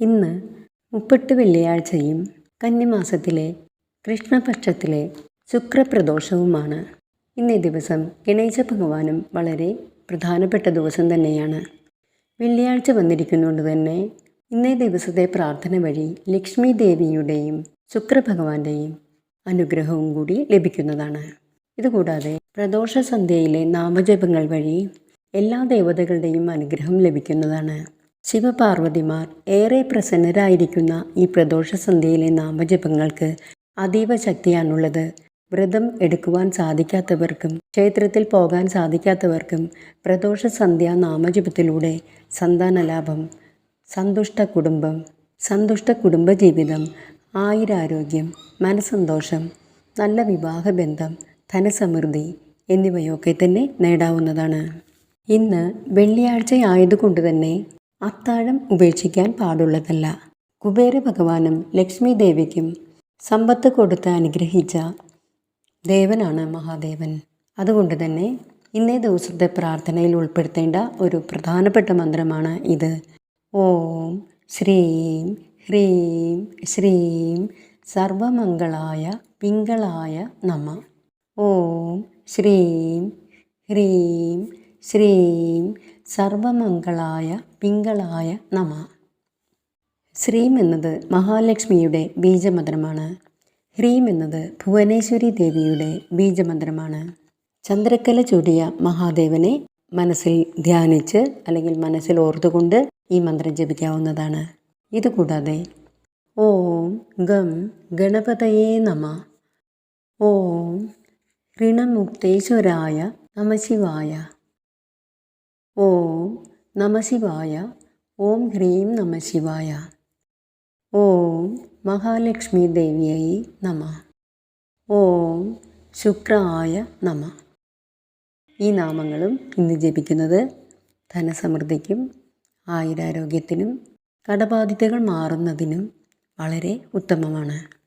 ഇന്ന് മുപ്പെട്ട് വെള്ളിയാഴ്ചയും കന്നിമാസത്തിലെ കൃഷ്ണപക്ഷത്തിലെ ശുക്രപ്രദോഷവുമാണ്. ഇന്നേ ദിവസം ഗണേശ ഭഗവാനും വളരെ പ്രധാനപ്പെട്ട ദിവസം തന്നെയാണ്. വെള്ളിയാഴ്ച വന്നിരിക്കുന്നതുകൊണ്ട് തന്നെ ഇന്നേ ദിവസത്തെ പ്രാർത്ഥന വഴി ലക്ഷ്മി ദേവിയുടെയും ശുക്രഭഗവാന്റെയും അനുഗ്രഹവും കൂടി ലഭിക്കുന്നതാണ്. ഇതുകൂടാതെ പ്രദോഷ സന്ധ്യയിലെ നാമജപങ്ങൾ വഴി എല്ലാ ദേവതകളുടെയും അനുഗ്രഹം ലഭിക്കുന്നതാണ്. ശിവപാർവതിമാർ ഏറെ പ്രസന്നരായിരിക്കുന്ന ഈ പ്രദോഷ സന്ധ്യയിലെ നാമജപങ്ങൾക്ക് അതീവ ശക്തിയാണുള്ളത്. വ്രതം എടുക്കുവാൻ സാധിക്കാത്തവർക്കും ക്ഷേത്രത്തിൽ പോകാൻ സാധിക്കാത്തവർക്കും പ്രദോഷ സന്ധ്യ നാമജപത്തിലൂടെ സന്താനലാഭം സന്തുഷ്ട കുടുംബം സന്തുഷ്ട കുടുംബജീവിതം ആയുരാരോഗ്യം മനസ്സന്തോഷം നല്ല വിവാഹബന്ധം ധനസമൃദ്ധി എന്നിവയൊക്കെ തന്നെ നേടാവുന്നതാണ്. ഇന്ന് വെള്ളിയാഴ്ച ആയതുകൊണ്ട് തന്നെ അത്താഴം ഉപേക്ഷിക്കാൻ പാടുള്ളതല്ല. കുബേര ഭഗവാനും ലക്ഷ്മി ദേവിക്കും സമ്പത്ത് കൊടുത്ത് അനുഗ്രഹിച്ച ദേവനാണ് മഹാദേവൻ. അതുകൊണ്ട് തന്നെ ഇന്നേ ദിവസത്തെ പ്രാർത്ഥനയിൽ ഉൾപ്പെടുത്തേണ്ട ഒരു പ്രധാനപ്പെട്ട മന്ത്രമാണ് ഇത്. ഓം ശ്രീം ഹ്രീം ശ്രീം സർവമംഗളായ പിങ്കളായ നമ. ഓം ശ്രീം ഹ്രീം ശ്രീം സർവമംഗളായ പിങ്കളായ നമ. ശ്രീം എന്നത് മഹാലക്ഷ്മിയുടെ ബീജമന്ത്രമാണ്. ഹ്രീം എന്നത് ഭുവനേശ്വരി ദേവിയുടെ ബീജമന്ത്രമാണ്. ചന്ദ്രക്കല ചൂടിയ മഹാദേവനെ മനസ്സിൽ ധ്യാനിച്ച് അല്ലെങ്കിൽ മനസ്സിൽ ഓർത്തുകൊണ്ട് ഈ മന്ത്രം ജപിക്കാവുന്നതാണ്. ഇതുകൂടാതെ ഓം ഗം ഗണപതയേ നമ. ഓം ഋണമുക്തേശ്വരായ നമശിവായ. ഓം നമശിവായ ഓം ഹ്രീം നമശിവായ ഓം മഹാലക്ഷ്മി ദേവിയായി നമ. ഓം ശുക്രായ നമ. ഈ നാമങ്ങളും ഇന്ന് ജപിക്കുന്നത് ധനസമൃദ്ധിക്കും ആയുരാരോഗ്യത്തിനും കടബാധ്യതകൾ മാറുന്നതിനും വളരെ ഉത്തമമാണ്.